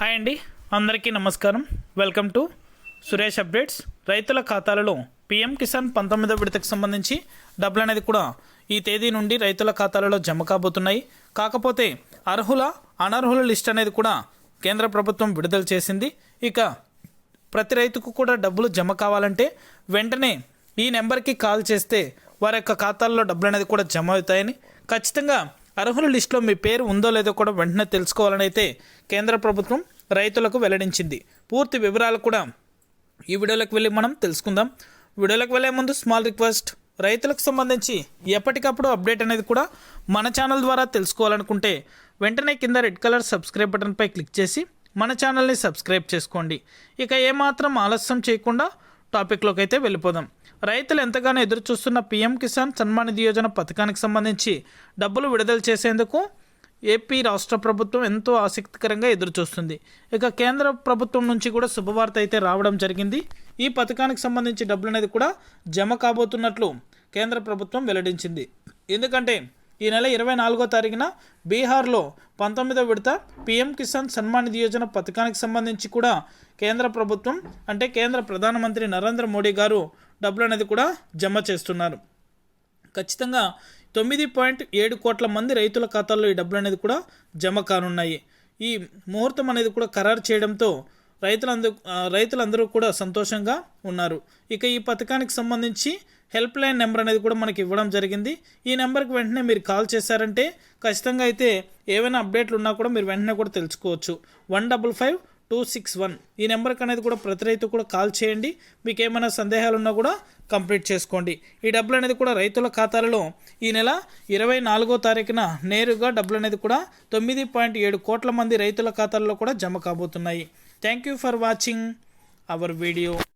Hi అండి. అందరికీ నమస్కారం. Welcome to Suresh updates. రైతుల ఖాతాలలో పిఎం కిసాన్ పంతొమ్మిదో విడతకు సంబంధించి డబ్బులు అనేది కూడా ఈ తేదీ నుండి రైతుల ఖాతాలలో జమ కాబోతున్నాయి. కాకపోతే అర్హుల అనర్హుల లిస్ట్ అనేది కూడా కేంద్ర ప్రభుత్వం విడుదల చేసింది. ఇక ప్రతి రైతుకు కూడా డబ్బులు జమ కావాలంటే వెంటనే ఈ నెంబర్కి కాల్ చేస్తే వారి యొక్క ఖాతాల్లో డబ్బులు అనేది కూడా జమ అవుతాయని ఖచ్చితంగా అర్హుల లిస్టులో మీ పేరు ఉందో లేదో కూడా వెంటనే తెలుసుకోవాలనైతే కేంద్ర ప్రభుత్వం రైతులకు వెల్లడించింది. పూర్తి వివరాలు కూడా ఈ వీడియోలోకి వెళ్ళి మనం తెలుసుకుందాం. వీడియోలోకి వెళ్ళే ముందు స్మాల్ రిక్వెస్ట్ రైతులకు సంబంధించి ఎప్పటికప్పుడు అప్డేట్ అనేది కూడా మన ఛానల్ ద్వారా తెలుసుకోవాలనుకుంటే వెంటనే కింద రెడ్ కలర్ సబ్స్క్రైబ్ బటన్పై క్లిక్ చేసి మన ఛానల్ని సబ్స్క్రైబ్ చేసుకోండి. ఇక ఏమాత్రం ఆలస్యం చేయకుండా టాపిక్లోకి అయితే వెళ్ళిపోదాం. రైతులు ఎంతగానో ఎదురు చూస్తున్న పీఎం కిసాన్ సన్మాన్ నిధి యోజన పథకానికి సంబంధించి డబ్బులు విడుదల చేసేందుకు ఏపీ రాష్ట్ర ప్రభుత్వం ఎంతో ఆసక్తికరంగా ఎదురుచూస్తుంది. ఇక కేంద్ర ప్రభుత్వం నుంచి కూడా శుభవార్త అయితే రావడం జరిగింది. ఈ పథకానికి సంబంధించి డబ్బులు అనేది కూడా జమ కాబోతున్నట్లు కేంద్ర ప్రభుత్వం వెల్లడించింది. ఎందుకంటే ఈ నెల ఇరవై నాలుగో తారీఖున బీహార్లో పంతొమ్మిదో విడత పీఎం కిసాన్ సన్మాన్ నిధి యోజన పథకానికి సంబంధించి కూడా కేంద్ర ప్రభుత్వం అంటే కేంద్ర ప్రధానమంత్రి నరేంద్ర మోడీ గారు డబ్బులు అనేది కూడా జమ చేస్తున్నారు. ఖచ్చితంగా తొమ్మిది పాయింట్ ఏడు కోట్ల మంది రైతుల ఖాతాల్లో ఈ డబ్బులు అనేది కూడా జమ కానున్నాయి. ఈ ముహూర్తం అనేది కూడా ఖరారు చేయడంతో రైతులందరూ రైతులందరూ కూడా సంతోషంగా ఉన్నారు. ఇక ఈ పథకానికి సంబంధించి హెల్ప్ లైన్ నెంబర్ అనేది కూడా మనకి ఇవ్వడం జరిగింది. ఈ నెంబర్కి వెంటనే మీరు కాల్ చేశారంటే ఖచ్చితంగా అయితే ఏవైనా అప్డేట్లు ఉన్నా కూడా మీరు వెంటనే కూడా తెలుసుకోవచ్చు. One double five two six one ఈ నెంబర్కి అనేది కూడా ప్రతి రైతు కూడా కాల్ చేయండి. మీకు ఏమైనా సందేహాలు ఉన్నా కూడా కంప్లీట్ చేసుకోండి. ఈ డబ్బులు అనేది కూడా రైతుల ఖాతాలలో ఈ నెల ఇరవై నాలుగో తారీఖున నేరుగా డబ్బులు అనేది కూడా తొమ్మిది పాయింట్ ఏడు కోట్ల మంది రైతుల ఖాతాల్లో కూడా జమ కాబోతున్నాయి. Thank you for watching our video